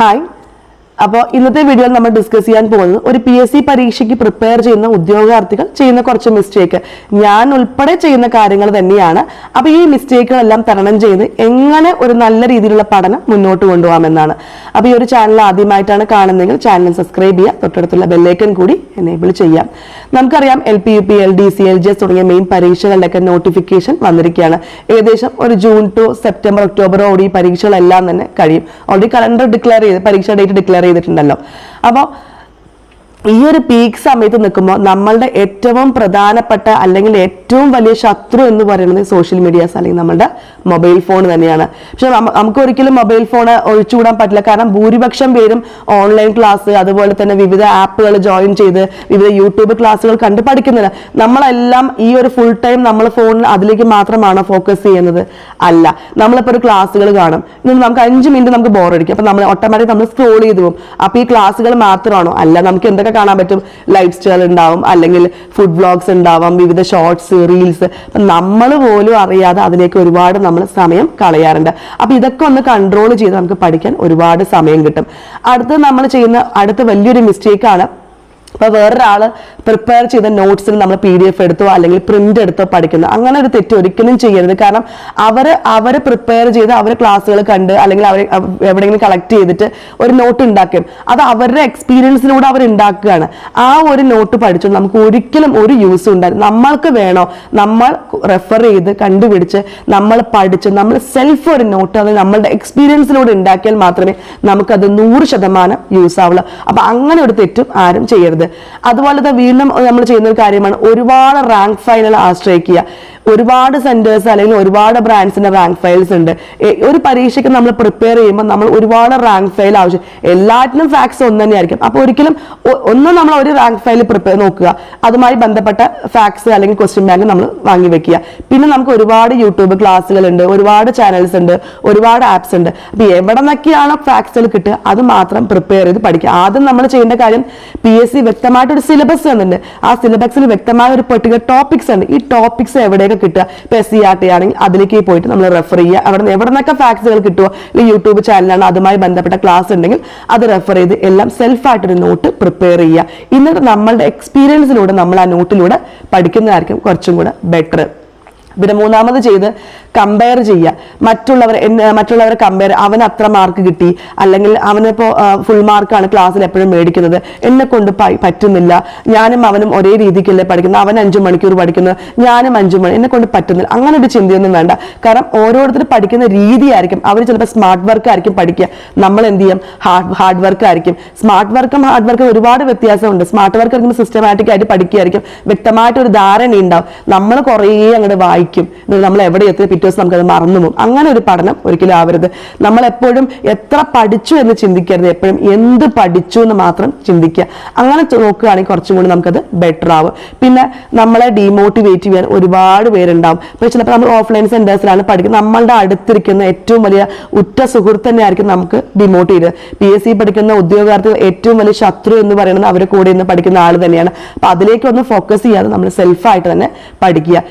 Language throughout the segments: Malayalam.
Hi, അപ്പോൾ ഇന്നത്തെ വീഡിയോയിൽ നമ്മൾ ഡിസ്കസ് ചെയ്യാൻ പോകുന്നത് ഒരു പി എസ് സി പരീക്ഷയ്ക്ക് പ്രിപ്പയർ ചെയ്യുന്ന ഉദ്യോഗാർത്ഥികൾ ചെയ്യുന്ന കുറച്ച് മിസ്റ്റേക്ക് ഞാൻ ഉൾപ്പെടെ ചെയ്യുന്ന കാര്യങ്ങൾ തന്നെയാണ്. അപ്പോൾ ഈ മിസ്റ്റേക്കുകളെല്ലാം തരണം ചെയ്ത് എങ്ങനെ ഒരു നല്ല രീതിയിലുള്ള പഠനം മുന്നോട്ട് കൊണ്ടുപോകാമെന്നാണ്. അപ്പോൾ ഈ ഒരു ചാനൽ ആദ്യമായിട്ടാണ് കാണുന്നതെങ്കിൽ ചാനൽ സബ്സ്ക്രൈബ് ചെയ്യുക. തൊട്ടടുത്തുള്ള ബെല്ലൈക്കൻ കൂടി എനേബിൾ ചെയ്യാം. നമുക്കറിയാം L P U P L D C L G S തുടങ്ങിയ മെയിൻ പരീക്ഷകളുടെയൊക്കെ നോട്ടിഫിക്കേഷൻ വന്നിരിക്കുകയാണ്. ഏകദേശം ഒരു ജൂൺ ടു സെപ്റ്റംബർ ഒക്ടോബറോടെ ഈ പരീക്ഷകളെല്ലാം തന്നെ കഴിയും. ഓൾറെഡി കലണ്ടർ ഡിക്ലെയർ ചെയ്ത് പരീക്ഷ ഡേറ്റ് ഡിക്ലെയർ ചെയ്തിട്ടുണ്ടല്ലോ. അപ്പോൾ ഈ ഒരു പീക്ക് സമയത്ത് നിൽക്കുമ്പോൾ നമ്മളുടെ ഏറ്റവും പ്രധാനപ്പെട്ട അല്ലെങ്കിൽ ഏറ്റവും വലിയ ശത്രു എന്ന് പറയുന്നത് സോഷ്യൽ മീഡിയാസ് അല്ലെങ്കിൽ നമ്മുടെ മൊബൈൽ ഫോൺ തന്നെയാണ്. പക്ഷെ നമുക്ക് ഒരിക്കലും മൊബൈൽ ഫോൺ ഒഴിച്ചുകൂടാൻ പറ്റില്ല. കാരണം ഭൂരിപക്ഷം പേരും ഓൺലൈൻ ക്ലാസ് അതുപോലെ തന്നെ വിവിധ ആപ്പുകൾ ജോയിൻ ചെയ്ത് വിവിധ യൂട്യൂബ് ക്ലാസ്സുകൾ കണ്ട് പഠിക്കുന്നില്ല. നമ്മളെല്ലാം ഈ ഒരു ഫുൾ ടൈം നമ്മൾ ഫോണിൽ അതിലേക്ക് മാത്രമാണ് ഫോക്കസ് ചെയ്യുന്നത്? അല്ല. നമ്മളിപ്പോൾ ഒരു ക്ലാസ്സുകൾ കാണും. ഇന്ന് നമുക്ക് അഞ്ച് മിനിറ്റ് നമുക്ക് ബോറടിക്കും അപ്പം നമ്മൾ ഓട്ടോമാറ്റിക് നമ്മൾ സ്ക്രോൾ ചെയ്ത് പോകും. അപ്പം ഈ ക്ലാസ്സുകൾ മാത്രമാണോ? അല്ല. നമുക്ക് എന്തൊക്കെ കാണാൻ പറ്റും. ലൈഫ് സ്റ്റൈൽ ഉണ്ടാവും അല്ലെങ്കിൽ ഫുഡ് വ്ളോഗ്സ് ഉണ്ടാവാം വിവിധ ഷോർട്സ് റീൽസ് നമ്മൾ പോലും അറിയാതെ അതിലേക്ക് ഒരുപാട് നമ്മൾ സമയം കളയാറുണ്ട്. അപ്പോൾ ഇതൊക്കെ ഒന്ന് കൺട്രോൾ ചെയ്ത് നമുക്ക് പഠിക്കാൻ ഒരുപാട് സമയം കിട്ടും. അടുത്ത് നമ്മൾ ചെയ്യുന്ന അടുത്ത വലിയൊരു മിസ്റ്റേക്കാണ് ഇപ്പൊ വേറൊരാൾ പ്രിപ്പയർ ചെയ്ത നോട്ട്സിൽ നമ്മൾ പി ഡി എഫ് എടുത്തോ അല്ലെങ്കിൽ പ്രിന്റ് എടുത്തോ പഠിക്കുന്നു. അങ്ങനെ ഒരു തെറ്റ് ഒരിക്കലും ചെയ്യരുത്. കാരണം അവർ അവർ പ്രിപ്പയർ ചെയ്ത് അവർ ക്ലാസ്സുകൾ കണ്ട് അല്ലെങ്കിൽ അവർ എവിടെയെങ്കിലും കളക്ട് ചെയ്തിട്ട് ഒരു നോട്ട് ഉണ്ടാക്കും അത് അവരുടെ എക്സ്പീരിയൻസിലൂടെ അവർ ഉണ്ടാക്കുകയാണ്. ആ ഒരു നോട്ട് പഠിച്ചു നമുക്ക് ഒരിക്കലും ഒരു യൂസ് ഉണ്ടായിരുന്നു നമ്മൾക്ക് വേണോ? നമ്മൾ റെഫർ ചെയ്ത് കണ്ടുപിടിച്ച് നമ്മൾ പഠിച്ച് നമ്മൾ സെൽഫ് ഒരു നോട്ട് അത് നമ്മളുടെ എക്സ്പീരിയൻസിലൂടെ ഉണ്ടാക്കിയാൽ മാത്രമേ നമുക്കത് നൂറ് ശതമാനം യൂസ് ആവുള്ളൂ. അപ്പം അങ്ങനെ ഒരു തെറ്റും ആരും ചെയ്യരുത്. അതുപോലെ തന്നെ വീണ്ടും നമ്മൾ ചെയ്യുന്ന ഒരു കാര്യമാണ് ഒരുപാട് റാങ്ക് ഫയലുകൾ ആശ്രയിക്കുക. ഒരുപാട് സെന്റേഴ്സ് അല്ലെങ്കിൽ ഒരുപാട് ബ്രാൻഡ്സിന്റെ റാങ്ക് ഫയൽസ് ഉണ്ട്. ഒരു പരീക്ഷയ്ക്ക് നമ്മൾ പ്രിപ്പയർ ചെയ്യുമ്പോൾ നമ്മൾ ഒരുപാട് റാങ്ക് ഫയൽ ആവശ്യം. എല്ലാറ്റിനും ഫാക്ട്സ് ഒന്ന് തന്നെയായിരിക്കും. അപ്പോൾ ഒരിക്കലും ഒന്ന് നമ്മൾ ഒരു റാങ്ക് ഫയൽ പ്രിപ്പയർ നോക്കുക. അതുമായി ബന്ധപ്പെട്ട ഫാക്ട്സ് അല്ലെങ്കിൽ ക്വസ്റ്റ്യൻ ബാങ്ക് നമ്മൾ വാങ്ങി വെക്കുക. പിന്നെ നമുക്ക് ഒരുപാട് യൂട്യൂബ് ക്ലാസ്സുകൾ ഉണ്ട് ഒരുപാട് ചാനൽസ് ഉണ്ട് ഒരുപാട് ആപ്സ് ഉണ്ട്. അപ്പൊ എവിടെ നിന്നൊക്കെയാണോ ഫാക്ട്സുകൾ കിട്ടുക അത് മാത്രം പ്രിപ്പയർ ചെയ്ത് പഠിക്കുക. ആദ്യം നമ്മൾ ചെയ്യേണ്ട കാര്യം പി എസ് സി വ്യക്തമായിട്ട് ഒരു സിലബസ് തന്നിട്ടുണ്ട്. ആ സിലബസിൽ വ്യക്തമായ ഒരു പെർട്ടിക്കുലർ ടോപ്പിക്സ് ഉണ്ട്. ഈ ടോപ്പിക്സ് എവിടെയൊക്കെ കിട്ടുക. ഇപ്പൊ എസ് സി ആർ ടി ആണെങ്കിൽ അതിലേക്ക് പോയിട്ട് നമ്മൾ റെഫർ ചെയ്യുക. അവിടെ നിന്ന് എവിടെ നിന്നൊക്കെ ഫാക്സുകൾ കിട്ടുമോ അല്ലെങ്കിൽ യൂട്യൂബ് ചാനലാണ് അതുമായി ബന്ധപ്പെട്ട ക്ലാസ് ഉണ്ടെങ്കിൽ അത് റെഫർ ചെയ്ത് എല്ലാം സെൽഫായിട്ടൊരു നോട്ട് പ്രിപ്പയർ ചെയ്യുക. ഇന്നത്തെ നമ്മളുടെ എക്സ്പീരിയൻസിലൂടെ നമ്മൾ ആ നോട്ടിലൂടെ പഠിക്കുന്നതായിരിക്കും കുറച്ചും കൂടെ ബെറ്റർ പിന്നെ മൂന്നാമത് ചെയ്ത് കമ്പയർ ചെയ്യുക. മറ്റുള്ളവർ മറ്റുള്ളവരെ കമ്പയർ അവന് അത്ര മാർക്ക് കിട്ടി അല്ലെങ്കിൽ അവനിപ്പോൾ ഫുൾ മാർക്കാണ് ക്ലാസ്സിൽ എപ്പോഴും മേടിക്കുന്നത്. എന്നെ കൊണ്ട് പറ്റുന്നില്ല. ഞാനും അവനും ഒരേ രീതിക്കല്ലേ പഠിക്കുന്നത്. അവൻ അഞ്ചു മണിക്കൂർ പഠിക്കുന്നത് ഞാനും അഞ്ചു മണി എന്നെ കൊണ്ട് പറ്റുന്നില്ല. അങ്ങനെ ഒരു ചിന്തയൊന്നും വേണ്ട. കാരണം ഓരോരുത്തർ പഠിക്കുന്ന രീതിയായിരിക്കും അവർ ചിലപ്പോൾ സ്മാർട്ട് വർക്ക് ആയിരിക്കും പഠിക്കുക. നമ്മൾ എന്ത് ചെയ്യും? ഹാർഡ് വർക്ക് ആയിരിക്കും. സ്മാർട്ട് വർക്കും ഹാർഡ് വർക്കും ഒരുപാട് വ്യത്യാസമുണ്ട്. സ്മാർട്ട് വർക്ക് ആയിരിക്കും സിസ്റ്റമാറ്റിക് ആയിട്ട് പഠിക്കുകയായിരിക്കും. വ്യക്തമായിട്ട് ഒരു ധാരണ ഉണ്ടാവും നമ്മൾ കുറേ അങ്ങോട്ട് വായിക്കും. എന്നിട്ട് നമ്മൾ എവിടെ എത്തി പിറ്റേ ദിവസം നമുക്കത് മറന്നു പോകും. അങ്ങനെ ഒരു പഠനം ഒരിക്കലും ആവരുത്. നമ്മൾ എപ്പോഴും എത്ര പഠിച്ചു എന്ന് ചിന്തിക്കരുത്. എപ്പോഴും എന്ത് പഠിച്ചു എന്ന് മാത്രം ചിന്തിക്കുക. അങ്ങനെ നോക്കുകയാണെങ്കിൽ കുറച്ചും കൂടി നമുക്കത് ബെറ്റർ ആവും. പിന്നെ നമ്മളെ ഡീമോട്ടിവേറ്റ് ചെയ്യാൻ ഒരുപാട് പേരുണ്ടാവും. ഇപ്പോൾ ചിലപ്പോൾ നമ്മൾ ഓഫ്ലൈൻ സെന്റേഴ്സിലാണ് പഠിക്കുന്നത്. നമ്മളുടെ അടുത്തിരിക്കുന്ന ഏറ്റവും വലിയ ഉറ്റ സുഹൃത്ത് തന്നെ ആയിരിക്കും നമുക്ക് ഡിമോട്ട് ചെയ്ത്. പി എസ് സി പഠിക്കുന്ന ഉദ്യോഗാർത്ഥികൾ ഏറ്റവും വലിയ ശത്രു എന്ന് പറയുന്നത് അവരെ കൂടെ ഇന്ന് പഠിക്കുന്ന ആൾ തന്നെയാണ്. അപ്പൊ അതിലേക്കൊന്ന് ഫോക്കസ് ചെയ്യാതെ നമ്മൾ സെൽഫായിട്ട് തന്നെ പഠിക്കുക.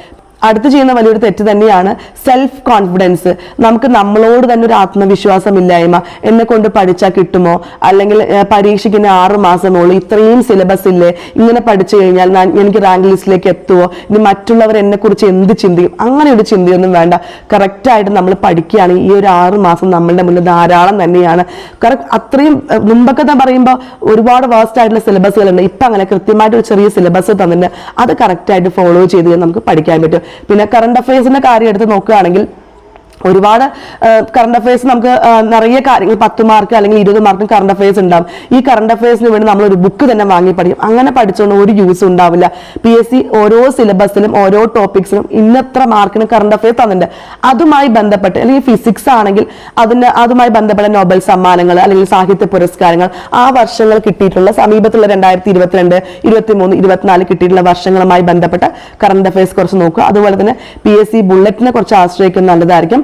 അടുത്ത് ചെയ്യുന്ന വലിയൊരു തെറ്റ് തന്നെയാണ് സെൽഫ് കോൺഫിഡൻസ് നമുക്ക് നമ്മളോട് തന്നെ ഒരു ആത്മവിശ്വാസമില്ലായ്മ എന്നെ കൊണ്ട് പഠിച്ചാൽ കിട്ടുമോ? അല്ലെങ്കിൽ ഏഹ്, പരീക്ഷയ്ക്ക് ഇനി ആറ് മാസമുള്ളൂ ഇത്രയും സിലബസ് ഇല്ലേ? ഇങ്ങനെ പഠിച്ചു കഴിഞ്ഞാൽ എനിക്ക് റാങ്ക് ലിസ്റ്റിലേക്ക് എത്തുമോ ഇനി മറ്റുള്ളവർ എന്നെ കുറിച്ച് എന്ത് ചിന്തിക്കും? അങ്ങനെ ഒരു ചിന്തയൊന്നും വേണ്ട. കറക്റ്റായിട്ട് നമ്മൾ പഠിക്കുകയാണെങ്കിൽ ഈ ഒരു ആറ് മാസം നമ്മളുടെ മുന്നിൽ ധാരാളം തന്നെയാണ്. കറക്റ്റ് അത്രയും മുമ്പൊക്കെ പറയുമ്പോൾ ഒരുപാട് വേസ്റ്റ് ആയിട്ടുള്ള സിലബസുകളുണ്ട് ഇപ്പം അങ്ങനെ കൃത്യമായിട്ട് ഒരു ചെറിയ സിലബസ് തന്നിട്ട് അത് കറക്റ്റായിട്ട് ഫോളോ ചെയ്ത് നമുക്ക് പഠിക്കാൻ പറ്റും. പിന്നെ കറണ്ട് അഫയേഴ്സിന്റെ കാര്യം എടുത്ത് നോക്കുകയാണെങ്കിൽ ഒരുപാട് കറണ്ട് അഫയേഴ്സ് നമുക്ക് നിറയെ കാര്യങ്ങൾ പത്ത് മാർക്ക് അല്ലെങ്കിൽ ഇരുപത് മാർക്കും കറണ്ട് അഫയേഴ്സ് ഉണ്ടാവും. ഈ കറണ്ട് അഫയേഴ്സിന് വേണ്ടി നമ്മൾ ഒരു ബുക്ക് തന്നെ വാങ്ങി പഠിക്കും. അങ്ങനെ പഠിച്ചുകൊണ്ട് ഒരു യൂസ് ഉണ്ടാവില്ല. പി എസ് സി ഓരോ സിലബസിലും ഓരോ ടോപ്പിക്സിലും ഇന്നത്ര മാർക്കിന് കറണ്ട് അഫയേഴ്സ് തന്നിട്ടുണ്ട്. അതുമായി ബന്ധപ്പെട്ട് അല്ലെങ്കിൽ ഫിസിക്സ് ആണെങ്കിൽ അതിന് അതുമായി ബന്ധപ്പെട്ട നോബൽ സമ്മാനങ്ങൾ അല്ലെങ്കിൽ സാഹിത്യ പുരസ്കാരങ്ങൾ ആ വർഷങ്ങൾ കിട്ടിയിട്ടുള്ള സമീപത്തുള്ള രണ്ടായിരത്തി ഇരുപത്തിരണ്ട് ഇരുപത്തി മൂന്ന് ഇരുപത്തിനാല് കിട്ടിയിട്ടുള്ള വർഷങ്ങളുമായി ബന്ധപ്പെട്ട കറണ്ട് അഫയേഴ്സ് കുറച്ച് നോക്കുക. അതുപോലെ തന്നെ പി എസ് സി ബുള്ളറ്റിനെ കുറച്ച് ആശ്രയിക്കുന്നത് നല്ലതായിരിക്കും.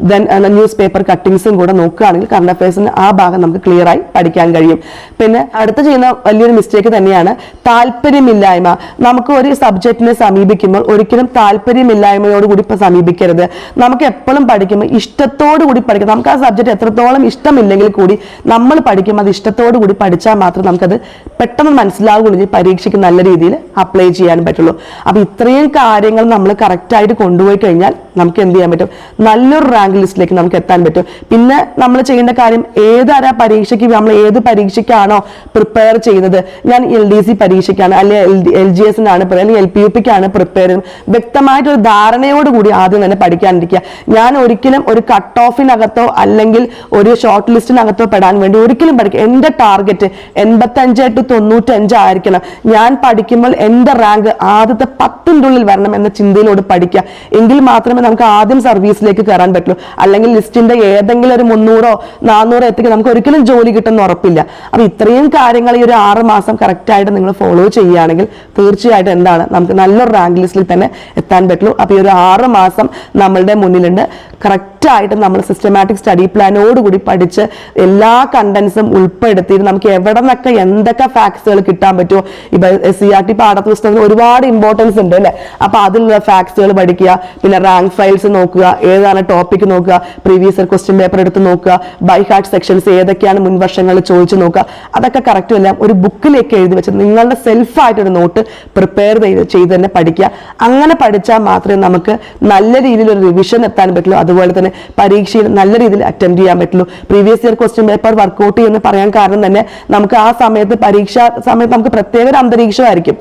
ദെൻ ന്യൂസ് പേപ്പർ കട്ടിങ്സും കൂടെ നോക്കുകയാണെങ്കിൽ കറണ്ട് അഫയേഴ്സിന് ആ ഭാഗം നമുക്ക് ക്ലിയർ ആയി പഠിക്കാൻ കഴിയും. പിന്നെ അടുത്ത് ചെയ്യുന്ന വലിയൊരു മിസ്റ്റേക്ക് തന്നെയാണ് താല്പര്യമില്ലായ്മ. നമുക്ക് ഒരു സബ്ജക്റ്റിനെ സമീപിക്കുമ്പോൾ ഒരിക്കലും താല്പര്യമില്ലായ്മയോടുകൂടി ഇപ്പം സമീപിക്കരുത്. നമുക്ക് എപ്പോഴും പഠിക്കുമ്പോൾ ഇഷ്ടത്തോടു കൂടി പഠിക്കാം. നമുക്ക് ആ സബ്ജക്റ്റ് എത്രത്തോളം ഇഷ്ടമില്ലെങ്കിൽ കൂടി നമ്മൾ പഠിക്കുമ്പോൾ അത് ഇഷ്ടത്തോടു കൂടി പഠിച്ചാൽ മാത്രം നമുക്കത് പെട്ടെന്ന് മനസ്സിലാവുകയുള്ളൂ പരീക്ഷയ്ക്ക് നല്ല രീതിയിൽ അപ്ലൈ ചെയ്യാൻ പറ്റുള്ളൂ. അപ്പോൾ ഇത്രയും കാര്യങ്ങൾ നമ്മൾ കറക്റ്റായിട്ട് കൊണ്ടുപോയി കഴിഞ്ഞാൽ നമുക്ക് എന്ത് ചെയ്യാൻ പറ്റും? നല്ലൊരു ലിസ്റ്റിലേക്ക് നമുക്ക് എത്താൻ പറ്റും. പിന്നെ നമ്മൾ ചെയ്യേണ്ട കാര്യം ഏതാരാ പരീക്ഷയ്ക്ക് നമ്മൾ ഏത് പരീക്ഷയ്ക്കാണോ പ്രിപ്പയർ ചെയ്യുന്നത്? ഞാൻ എൽ ഡി സി പരീക്ഷയ്ക്കാണ് അല്ലെങ്കിൽ എൽ ജി എസിനാണ് അല്ലെങ്കിൽ എൽ പി യു പിക്കാണ് പ്രിപ്പയർ വ്യക്തമായിട്ടൊരു ധാരണയോട് കൂടി ആദ്യം തന്നെ പഠിക്കാനിരിക്കുക. ഞാൻ ഒരിക്കലും ഒരു കട്ട് ഓഫിനകത്തോ അല്ലെങ്കിൽ ഒരു ഷോർട്ട് ലിസ്റ്റിനകത്തോ പെടാൻ വേണ്ടി ഒരിക്കലും പഠിക്കുക എന്റെ ടാർഗറ്റ് എൺപത്തഞ്ച് ടു തൊണ്ണൂറ്റഞ്ച് ആയിരിക്കണം. ഞാൻ പഠിക്കുമ്പോൾ എന്റെ റാങ്ക് ആദ്യത്തെ പത്തിന്റെ ഉള്ളിൽ വരണം എന്ന ചിന്തയിലോട് പഠിക്കുക. എങ്കിൽ മാത്രമേ നമുക്ക് ആദ്യം സർവീസിലേക്ക് കയറാൻ പറ്റുള്ളൂ. അല്ലെങ്കിൽ ലിസ്റ്റിന്റെ ഏതെങ്കിലും ഒരു മുന്നൂറോ നാനൂറോ എത്തിക്കും നമുക്ക് ഒരിക്കലും ജോലി കിട്ടുന്ന ഉറപ്പില്ല. അപ്പൊ ഇത്രയും കാര്യങ്ങൾ ഈ ഒരു ആറ് മാസം കറക്റ്റായിട്ട് നിങ്ങൾ ഫോളോ ചെയ്യുകയാണെങ്കിൽ തീർച്ചയായിട്ടും എന്താണ്? നമുക്ക് നല്ലൊരു റാങ്ക് ലിസ്റ്റിൽ തന്നെ എത്താൻ പറ്റുള്ളൂ. അപ്പൊ ഈ ഒരു ആറ് മാസം നമ്മളുടെ മുന്നിലുണ്ട്. കറക്റ്റായിട്ട് നമ്മൾ സിസ്റ്റമാറ്റിക് സ്റ്റഡി പ്ലാനോടുകൂടി പഠിച്ച് എല്ലാ കണ്ടന്റ്സും ഉൾപ്പെടുത്തിയിട്ട് നമുക്ക് എവിടെ നിന്നൊക്കെ എന്തൊക്കെ ഫാക്ട്സുകൾ കിട്ടാൻ പറ്റുമോ? ഇപ്പൊ സി ആർ ടി പാഠപുസ്തകത്തിന് ഒരുപാട് ഇമ്പോർട്ടൻസ് ഉണ്ട് അല്ലെ? അപ്പൊ അതിലുള്ള ഫാക്ട്സുകൾ പഠിക്കുക പിന്നെ റാങ്ക് ഫയൽസ് നോക്കുക ഏതാണ് ടോപ്പിക് നോക്കുക പ്രീവിയസ് ഇയർ ക്വസ്റ്റ്യൻ പേപ്പർ എടുത്ത് നോക്കുക ബൈ ഹാർട്ട് സെക്ഷൻസ് ഏതൊക്കെയാണ് മുൻ വർഷങ്ങളിൽ ചോദിച്ചു നോക്കുക അതൊക്കെ കറക്റ്റും എല്ലാം ഒരു ബുക്കിലേക്ക് എഴുതി വെച്ച് നിങ്ങളുടെ സെൽഫായിട്ടൊരു നോട്ട് പ്രിപ്പയർ ചെയ്ത് ചെയ്ത് തന്നെ പഠിക്കുക. അങ്ങനെ പഠിച്ചാൽ മാത്രമേ നമുക്ക് നല്ല രീതിയിൽ ഒരു റിവിഷൻ എത്താൻ പറ്റുള്ളൂ. അതുപോലെ തന്നെ പരീക്ഷയിൽ നല്ല രീതിയിൽ അറ്റൻഡ് ചെയ്യാൻ പറ്റുള്ളൂ. Previous year question paper work out ചെയ്യുമെന്ന് പറയാൻ കാരണം തന്നെ നമുക്ക് ആ സമയത്ത് പരീക്ഷ സമയത്ത് നമുക്ക് പ്രത്യേക ഒരു അന്തരീക്ഷമായിരിക്കും.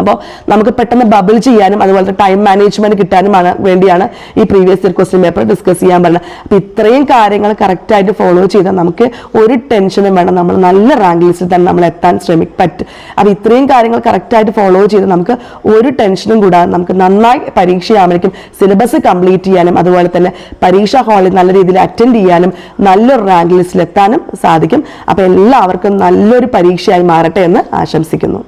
അപ്പോൾ നമുക്ക് പെട്ടെന്ന് ബബിൾ ചെയ്യാനും അതുപോലെ ടൈം മാനേജ്മെന്റ് കിട്ടാനുമാണ് വേണ്ടിയാണ് ഈ previous year question paper discuss ചെയ്യാൻ പറഞ്ഞത്. അപ്പോൾ ഇത്രയും കാര്യങ്ങൾ കറക്റ്റായിട്ട് ഫോളോ ചെയ്താൽ നമുക്ക് ഒരു ടെൻഷനും വേണം നമ്മൾ നല്ല റാങ്ക് ലിസ്റ്റിൽ തന്നെ നമ്മൾ എത്താൻ ശ്രമിക്കും പറ്റും അപ്പോൾ ഇത്രയും കാര്യങ്ങൾ കറക്റ്റായിട്ട് ഫോളോ ചെയ്താൽ നമുക്ക് ഒരു ടെൻഷനും കൂടാതെ നമുക്ക് നന്നായി പരീക്ഷയാകുമ്പോഴേക്കും സിലബസ് കംപ്ലീറ്റ് ചെയ്യാനും അതുപോലെ തന്നെ പരീക്ഷാ ഹാളിൽ നല്ല രീതിയിൽ അറ്റൻഡ് ചെയ്യാനും നല്ലൊരു റാങ്ക് ലിസ്റ്റിൽ എത്താനും സാധിക്കും. അപ്പോൾ എല്ലാവർക്കും നല്ലൊരു പരീക്ഷയായി മാറട്ടെ എന്ന് ആശംസിക്കുന്നു.